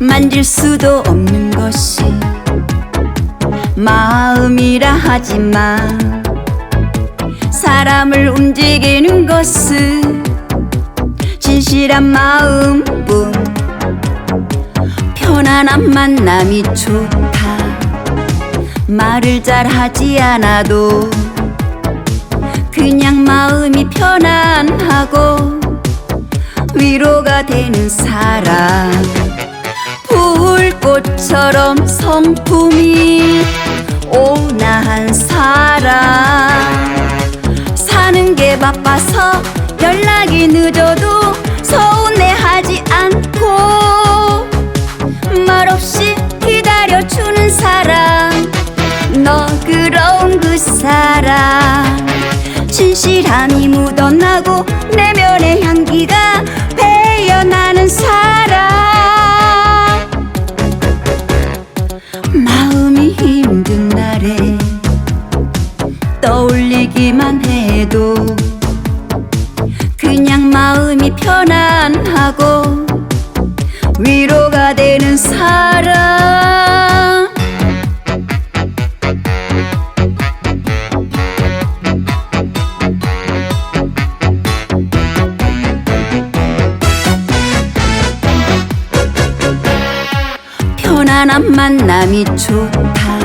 만질 수도 없는 것이 마음이라 하지만 사람을 움직이는 것은 진실한 마음뿐. 편안한 만남이 좋다. 말을 잘 하지 않아도 그냥 마음이 편안하고 위로가 되는 사람. 불 꽃처럼 성품이 온화한 사람 사는 게 바빠서 연락이 늦어도 서운해하지 않고 말없이 기다려주는 사람 너그러운 그 사람 진실함이 묻어나고 내면의 향기가 마음이 편안하고 위로가 되는 사람 편안한 만남이 좋다.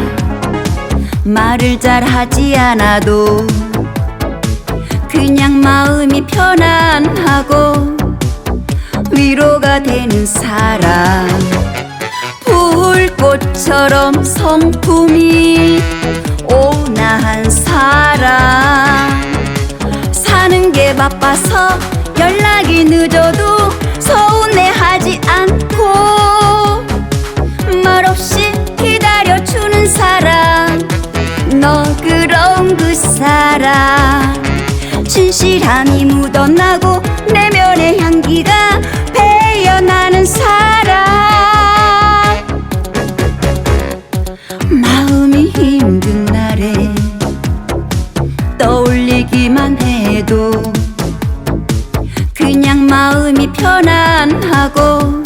말을 잘 하지 않아도 편안하고 위로가 되는 사람. 불꽃처럼 성품이 온화한 사람. 사는 게 바빠서 연락이 늦어도 서운해하지 않고 말없이 기다려주는 사람. 너그러운 그 사람 진실함이 묻어나고 내면의 향기가 배어나는 사람 마음이 힘든 날에 떠올리기만 해도 그냥 마음이 편안하고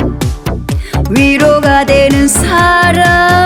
위로가 되는 사람